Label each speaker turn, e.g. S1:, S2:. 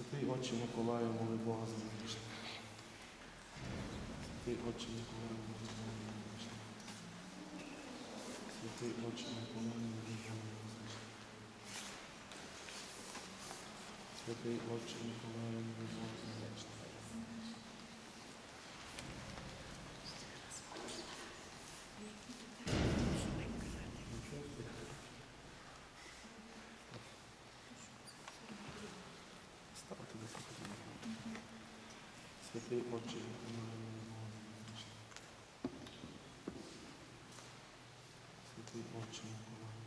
S1: Святий Отче Миколаю, моли Бога за грішних. Святий Отче Миколаю, моли Бога за грішних. Святий Отче Миколаю, моли Бога за грішних. Святий Отче Миколаю, моли Бога за грішних. Святий Отче Миколаю, моли Бога за грішних. Святий Отче Миколаю.